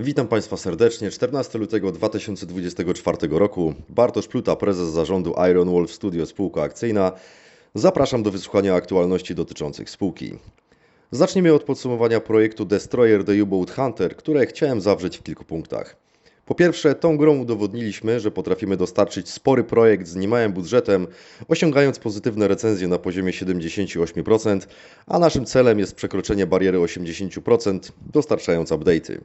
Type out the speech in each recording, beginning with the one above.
Witam Państwa serdecznie. 14 lutego 2024 roku. Bartosz Pluta, prezes zarządu Iron Wolf Studio spółka akcyjna. Zapraszam do wysłuchania aktualności dotyczących spółki. Zacznijmy od podsumowania projektu Destroyer The U-Boat Hunter, które chciałem zawrzeć w kilku punktach. Po pierwsze, tą grą udowodniliśmy, że potrafimy dostarczyć spory projekt z niemałym budżetem, osiągając pozytywne recenzje na poziomie 78%, a naszym celem jest przekroczenie bariery 80%, dostarczając update'y.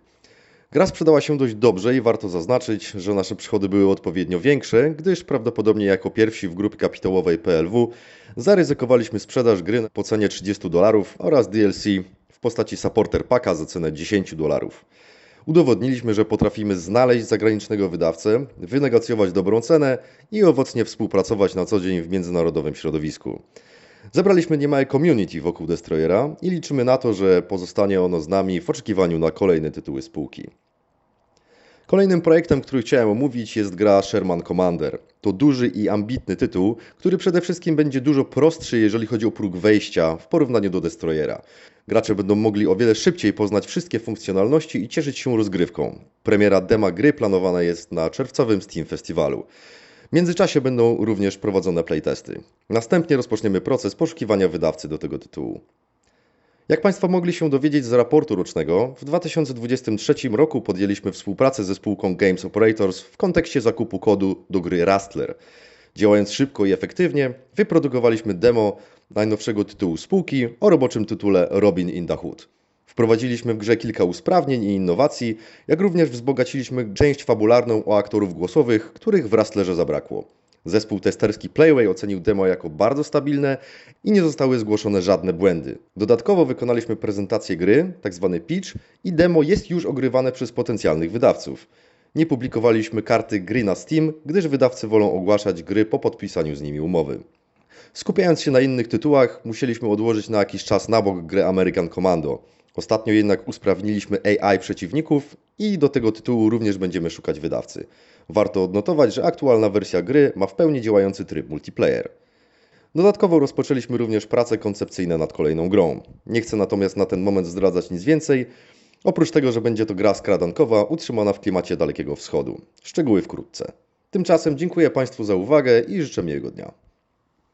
Gra sprzedała się dość dobrze i warto zaznaczyć, że nasze przychody były odpowiednio większe, gdyż prawdopodobnie jako pierwsi w grupie kapitałowej PLW zaryzykowaliśmy sprzedaż gry po cenie 30 dolarów oraz DLC w postaci supporter packa za cenę 10 dolarów. Udowodniliśmy, że potrafimy znaleźć zagranicznego wydawcę, wynegocjować dobrą cenę i owocnie współpracować na co dzień w międzynarodowym środowisku. Zebraliśmy niemałe community wokół Destroyera i liczymy na to, że pozostanie ono z nami w oczekiwaniu na kolejne tytuły spółki. Kolejnym projektem, który chciałem omówić jest gra Sherman Commander. To duży i ambitny tytuł, który przede wszystkim będzie dużo prostszy, jeżeli chodzi o próg wejścia w porównaniu do Destroyera. Gracze będą mogli o wiele szybciej poznać wszystkie funkcjonalności i cieszyć się rozgrywką. Premiera dema gry planowana jest na czerwcowym Steam Festiwalu. W międzyczasie będą również prowadzone playtesty. Następnie rozpoczniemy proces poszukiwania wydawcy do tego tytułu. Jak Państwo mogli się dowiedzieć z raportu rocznego, w 2023 roku podjęliśmy współpracę ze spółką Games Operators w kontekście zakupu kodu do gry Rustler. Działając szybko i efektywnie, wyprodukowaliśmy demo najnowszego tytułu spółki o roboczym tytule Robin in the Hood. Wprowadziliśmy w grze kilka usprawnień i innowacji, jak również wzbogaciliśmy część fabularną o aktorów głosowych, których w Rustlerze zabrakło. Zespół testerski Playway ocenił demo jako bardzo stabilne i nie zostały zgłoszone żadne błędy. Dodatkowo wykonaliśmy prezentację gry, tzw. pitch, i demo jest już ogrywane przez potencjalnych wydawców. Nie publikowaliśmy karty gry na Steam, gdyż wydawcy wolą ogłaszać gry po podpisaniu z nimi umowy. Skupiając się na innych tytułach, musieliśmy odłożyć na jakiś czas na bok grę American Commando. Ostatnio jednak usprawniliśmy AI przeciwników i do tego tytułu również będziemy szukać wydawcy. Warto odnotować, że aktualna wersja gry ma w pełni działający tryb multiplayer. Dodatkowo rozpoczęliśmy również prace koncepcyjne nad kolejną grą. Nie chcę natomiast na ten moment zdradzać nic więcej, oprócz tego, że będzie to gra skradankowa utrzymana w klimacie Dalekiego Wschodu. Szczegóły wkrótce. Tymczasem dziękuję Państwu za uwagę i życzę miłego dnia.